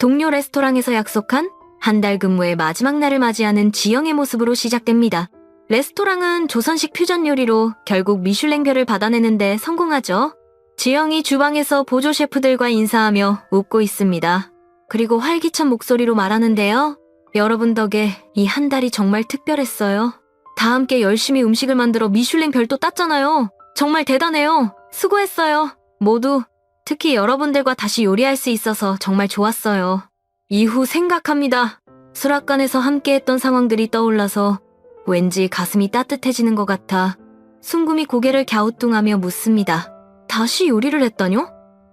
동료 레스토랑에서 약속한 한 달 근무의 마지막 날을 맞이하는 지영의 모습으로 시작됩니다. 레스토랑은 조선식 퓨전 요리로 결국 미슐랭별을 받아내는데 성공하죠. 지영이 주방에서 보조 셰프들과 인사하며 웃고 있습니다. 그리고 활기찬 목소리로 말하는데요. 여러분 덕에 이 한 달이 정말 특별했어요. 다 함께 열심히 음식을 만들어 미슐랭 별도 땄잖아요. 정말 대단해요. 수고했어요. 모두 특히 여러분들과 다시 요리할 수 있어서 정말 좋았어요. 이후 생각합니다. 수락관에서 함께했던 상황들이 떠올라서 왠지 가슴이 따뜻해지는 것 같아 순금이 고개를 갸우뚱하며 묻습니다. 다시 요리를 했다뇨?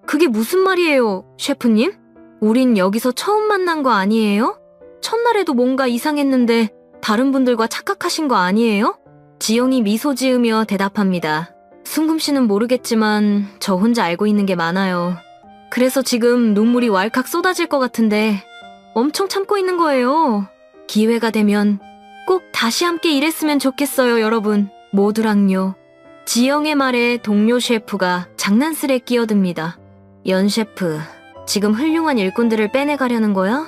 그게 무슨 말이에요, 셰프님? 우린 여기서 처음 만난 거 아니에요? 첫날에도 뭔가 이상했는데 다른 분들과 착각하신 거 아니에요? 지영이 미소 지으며 대답합니다. 순금 씨는 모르겠지만 저 혼자 알고 있는 게 많아요. 그래서 지금 눈물이 왈칵 쏟아질 것 같은데 엄청 참고 있는 거예요. 기회가 되면 꼭 다시 함께 일했으면 좋겠어요, 여러분. 모두랑요. 지영의 말에 동료 셰프가 장난스레 끼어듭니다. 연 셰프, 지금 훌륭한 일꾼들을 빼내가려는 거야?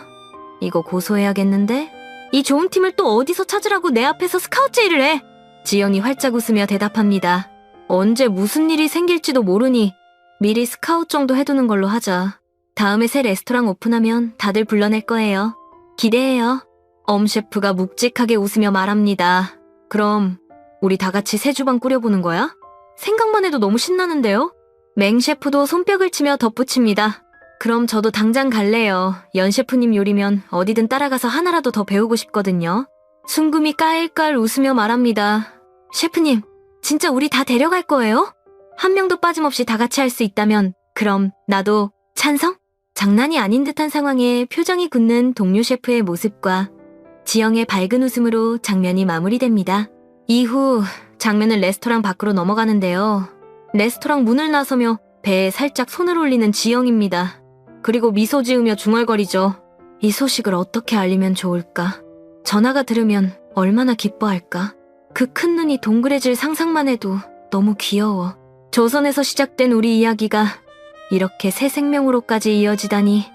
이거 고소해야겠는데? 이 좋은 팀을 또 어디서 찾으라고 내 앞에서 스카우트 일을 해? 지영이 활짝 웃으며 대답합니다. 언제 무슨 일이 생길지도 모르니 미리 스카우트 정도 해두는 걸로 하자. 다음에 새 레스토랑 오픈하면 다들 불러낼 거예요. 기대해요. 엄 셰프가 묵직하게 웃으며 말합니다. 그럼 우리 다 같이 새 주방 꾸려보는 거야? 생각만 해도 너무 신나는데요? 맹 셰프도 손뼉을 치며 덧붙입니다. 그럼 저도 당장 갈래요. 연 셰프님 요리면 어디든 따라가서 하나라도 더 배우고 싶거든요. 순금이 깔깔 웃으며 말합니다. 셰프님, 진짜 우리 다 데려갈 거예요? 한 명도 빠짐없이 다 같이 할 수 있다면 그럼 나도 찬성? 장난이 아닌 듯한 상황에 표정이 굳는 동료 셰프의 모습과 지영의 밝은 웃음으로 장면이 마무리됩니다. 이후 장면은 레스토랑 밖으로 넘어가는데요. 레스토랑 문을 나서며 배에 살짝 손을 올리는 지영입니다. 그리고 미소 지으며 중얼거리죠. 이 소식을 어떻게 알리면 좋을까? 전화가 들으면 얼마나 기뻐할까? 그 큰 눈이 동그래질 상상만 해도 너무 귀여워. 조선에서 시작된 우리 이야기가 이렇게 새 생명으로까지 이어지다니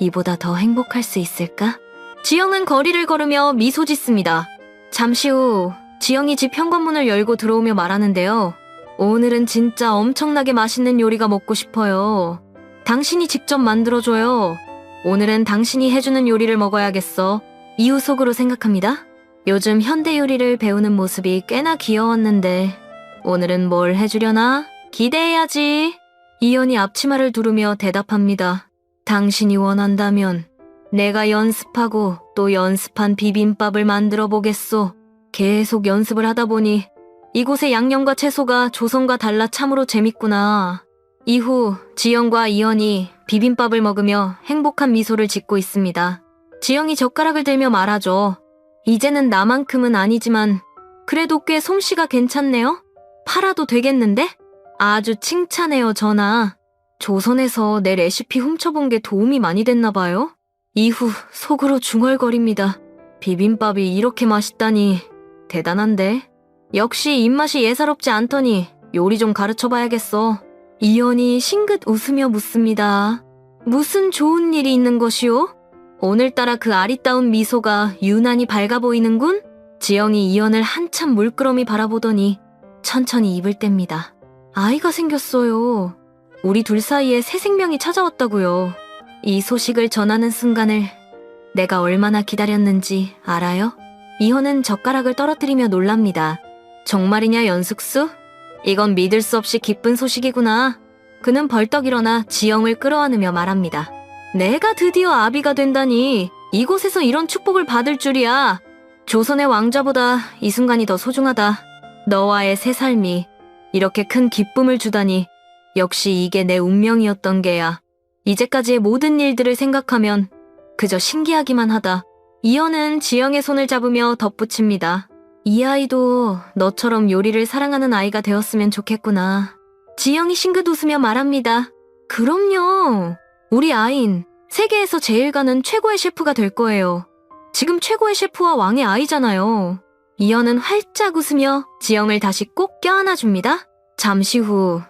이보다 더 행복할 수 있을까? 지영은 거리를 걸으며 미소 짓습니다. 잠시 후 지영이 집 현관문을 열고 들어오며 말하는데요. 오늘은 진짜 엄청나게 맛있는 요리가 먹고 싶어요. 당신이 직접 만들어줘요. 오늘은 당신이 해주는 요리를 먹어야겠어. 이후 속으로 생각합니다. 요즘 현대 요리를 배우는 모습이 꽤나 귀여웠는데 오늘은 뭘 해주려나? 기대해야지. 이연이 앞치마를 두르며 대답합니다. 당신이 원한다면 내가 연습하고 또 연습한 비빔밥을 만들어 보겠소. 계속 연습을 하다 보니 이곳의 양념과 채소가 조선과 달라 참으로 재밌구나. 이후 지영과 이연이 비빔밥을 먹으며 행복한 미소를 짓고 있습니다. 지영이 젓가락을 들며 말하죠. 이제는 나만큼은 아니지만 그래도 꽤 솜씨가 괜찮네요. 팔아도 되겠는데? 아주 칭찬해요, 전하. 조선에서 내 레시피 훔쳐본 게 도움이 많이 됐나 봐요. 이후 속으로 중얼거립니다. 비빔밥이 이렇게 맛있다니 대단한데. 역시 입맛이 예사롭지 않더니 요리 좀 가르쳐 봐야겠어. 이연이 싱긋 웃으며 묻습니다. 무슨 좋은 일이 있는 것이오? 오늘따라 그 아리따운 미소가 유난히 밝아 보이는군? 지영이 이연을 한참 물끄러미 바라보더니 천천히 입을 뗍니다. 아이가 생겼어요. 우리 둘 사이에 새 생명이 찾아왔다고요. 이 소식을 전하는 순간을 내가 얼마나 기다렸는지 알아요? 이현은 젓가락을 떨어뜨리며 놀랍니다. 정말이냐 연숙수? 이건 믿을 수 없이 기쁜 소식이구나. 그는 벌떡 일어나 지영을 끌어안으며 말합니다. 내가 드디어 아비가 된다니 이곳에서 이런 축복을 받을 줄이야. 조선의 왕자보다 이 순간이 더 소중하다. 너와의 새 삶이 이렇게 큰 기쁨을 주다니 역시 이게 내 운명이었던 게야. 이제까지의 모든 일들을 생각하면 그저 신기하기만 하다. 이현은 지영의 손을 잡으며 덧붙입니다. 이 아이도 너처럼 요리를 사랑하는 아이가 되었으면 좋겠구나. 지영이 싱긋 웃으며 말합니다. 그럼요. 우리 아인 세계에서 제일 가는 최고의 셰프가 될 거예요. 지금 최고의 셰프와 왕의 아이잖아요. 이현은 활짝 웃으며 지영을 다시 꼭 껴안아 줍니다. 잠시 후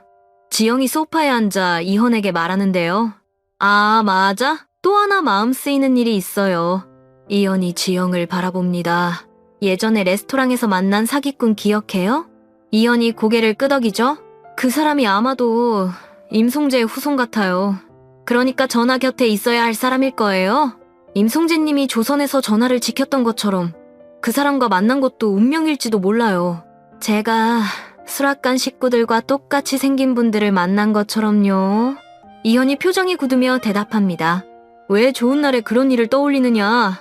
지영이 소파에 앉아 이현에게 말하는데요. 아, 맞아. 또 하나 마음 쓰이는 일이 있어요. 이연이 지영을 바라봅니다. 예전에 레스토랑에서 만난 사기꾼 기억해요? 이연이 고개를 끄덕이죠? 그 사람이 아마도 임송재의 후손 같아요. 그러니까 전화 곁에 있어야 할 사람일 거예요. 임송재님이 조선에서 전화를 지켰던 것처럼 그 사람과 만난 것도 운명일지도 몰라요. 제가 수락관 식구들과 똑같이 생긴 분들을 만난 것처럼요. 이현이 표정이 굳으며 대답합니다. 왜 좋은 날에 그런 일을 떠올리느냐?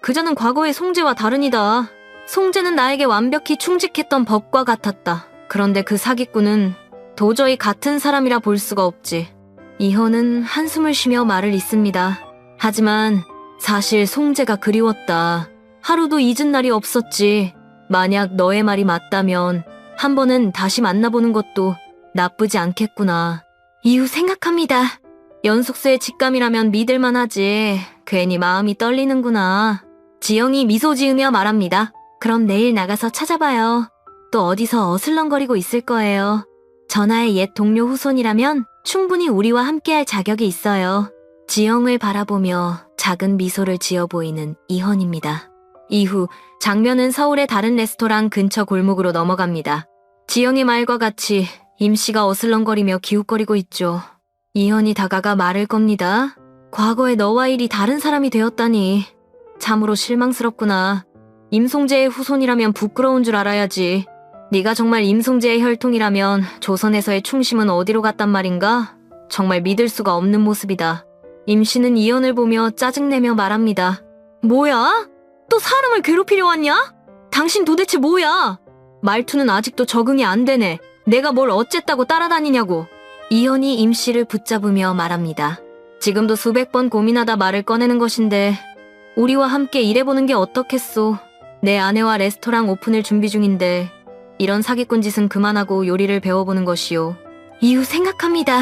그자는 과거의 송재와 다르니다. 송재는 나에게 완벽히 충직했던 법과 같았다. 그런데 그 사기꾼은 도저히 같은 사람이라 볼 수가 없지. 이현은 한숨을 쉬며 말을 잇습니다. 하지만 사실 송재가 그리웠다. 하루도 잊은 날이 없었지. 만약 너의 말이 맞다면 한 번은 다시 만나보는 것도 나쁘지 않겠구나. 이후 생각합니다. 연속수의 직감이라면 믿을만 하지. 괜히 마음이 떨리는구나. 지영이 미소 지으며 말합니다. 그럼 내일 나가서 찾아봐요. 또 어디서 어슬렁거리고 있을 거예요. 전하의 옛 동료 후손이라면 충분히 우리와 함께할 자격이 있어요. 지영을 바라보며 작은 미소를 지어 보이는 이헌입니다. 이후 장면은 서울의 다른 레스토랑 근처 골목으로 넘어갑니다. 지영의 말과 같이 임 씨가 어슬렁거리며 기웃거리고 있죠. 이현이 다가가 말을 겁니다. 과거에 너와 일이 다른 사람이 되었다니. 참으로 실망스럽구나. 임송재의 후손이라면 부끄러운 줄 알아야지. 네가 정말 임송재의 혈통이라면 조선에서의 충심은 어디로 갔단 말인가? 정말 믿을 수가 없는 모습이다. 임씨는 이현을 보며 짜증내며 말합니다. 뭐야? 또 사람을 괴롭히려 왔냐? 당신 도대체 뭐야? 말투는 아직도 적응이 안 되네. 내가 뭘 어쨌다고 따라다니냐고. 이현이 임씨를 붙잡으며 말합니다. 지금도 수백 번 고민하다 말을 꺼내는 것인데 우리와 함께 일해보는 게 어떻겠소. 내 아내와 레스토랑 오픈을 준비 중인데 이런 사기꾼 짓은 그만하고 요리를 배워보는 것이요. 이후 생각합니다.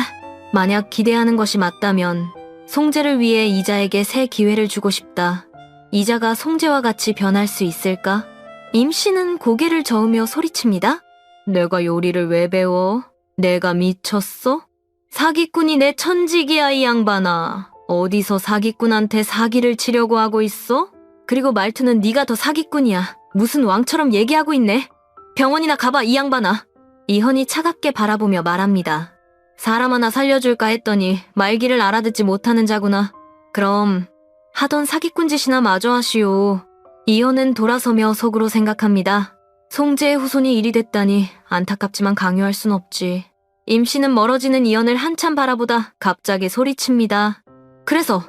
만약 기대하는 것이 맞다면 송재를 위해 이자에게 새 기회를 주고 싶다. 이자가 송재와 같이 변할 수 있을까? 임 씨는 고개를 저으며 소리칩니다. 내가 요리를 왜 배워? 내가 미쳤어? 사기꾼이 내 천직이야, 이 양반아. 어디서 사기꾼한테 사기를 치려고 하고 있어? 그리고 말투는 네가 더 사기꾼이야. 무슨 왕처럼 얘기하고 있네. 병원이나 가봐, 이 양반아. 이현이 차갑게 바라보며 말합니다. 사람 하나 살려줄까 했더니 말귀를 알아듣지 못하는 자구나. 그럼 하던 사기꾼 짓이나 마저 하시오. 이현은 돌아서며 속으로 생각합니다. 송재의 후손이 일이 됐다니 안타깝지만 강요할 순 없지. 임씨는 멀어지는 이현을 한참 바라보다 갑자기 소리칩니다. 그래서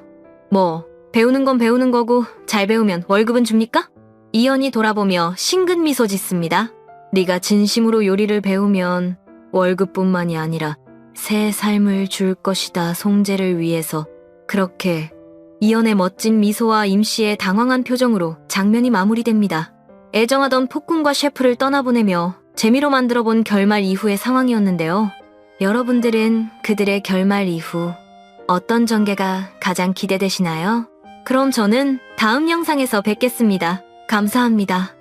뭐 배우는 건 배우는 거고 잘 배우면 월급은 줍니까? 이현이 돌아보며 싱긋 미소 짓습니다. 네가 진심으로 요리를 배우면 월급뿐만이 아니라 새 삶을 줄 것이다 송재를 위해서 그렇게 이연의 멋진 미소와 임씨의 당황한 표정으로 장면이 마무리됩니다. 애정하던 폭군과 셰프를 떠나보내며 재미로 만들어본 결말 이후의 상황이었는데요. 여러분들은 그들의 결말 이후 어떤 전개가 가장 기대되시나요? 그럼 저는 다음 영상에서 뵙겠습니다. 감사합니다.